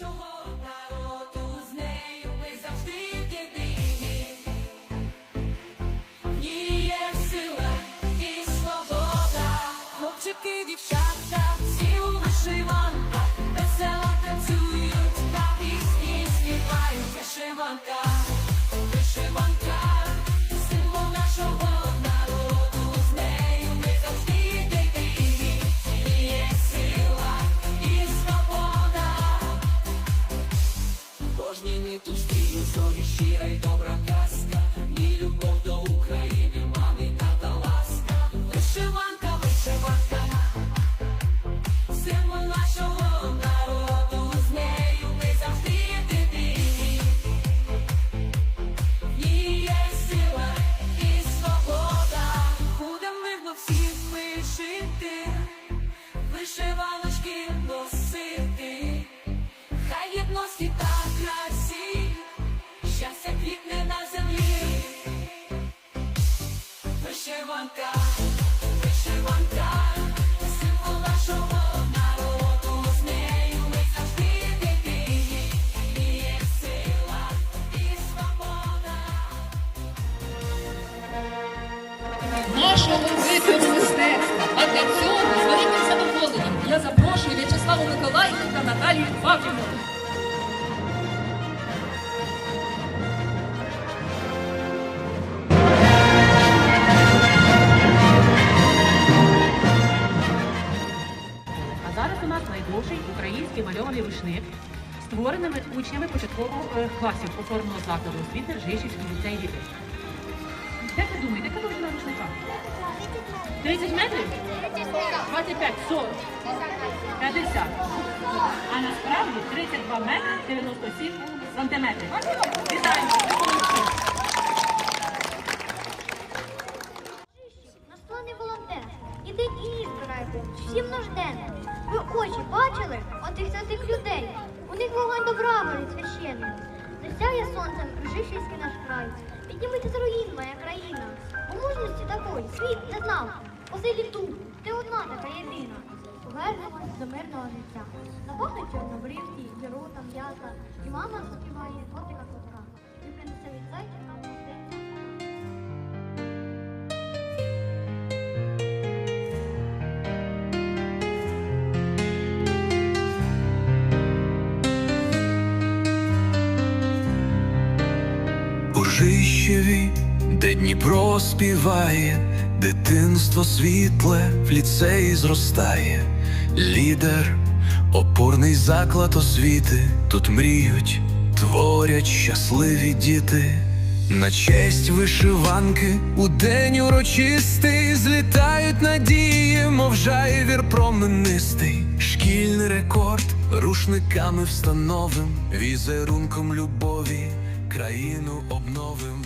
нашого народу, з нею ми завжди. В є сила і свобода. Хлопчики, дівчата, у щира добра казка, і любов до України, мами та ласка. Вишиванка, вишиванка, символ нашого народу, з нею ми завжди єдині. Є сила і свобода, будем ми всі ми вишиваночки Вишиванка, вишиванка, символ нашого народу, з нею ми завжди єдині. І сила і свобода. нашого мистецтва. А для цього з великим задоволенням я запрошую В'ячеславу Миколаївну та Наталію Фаврівну. Рушник, створений учнями початкового е, класів опорного закладу освіти Ржищівський ліцей Літи. Як ви думаєте, яка довжина рушника? 30 метрів? 25, 40, 50. А насправді 32 метри 97 сантиметрів. Вітаємо! Наш славний волонтер. Ідіть. Всім нужденне. Ви очі бачили отих святих людей. У них вогонь добра горить священний. Засяє сонцем Ржищівський наш край. Піднімайте з руїн, моя країна. У мужності такої світ не знав. По силі тут, ти одна така єдина. Повернемось до мирного життя. Напахнуть чорнобривці, герота, м'ята. І мама заспіває котика котка. І принесе від зайчика У Жищеві, де Дніпро співає, дитинство світле в ліцеї зростає, лідер, опорний заклад освіти, тут мріють, творять щасливі діти. На честь вишиванки у день урочистий злітають надії, мов жайвір променистий, шкільний рекорд рушниками встановим, візерунком любові країну обновим.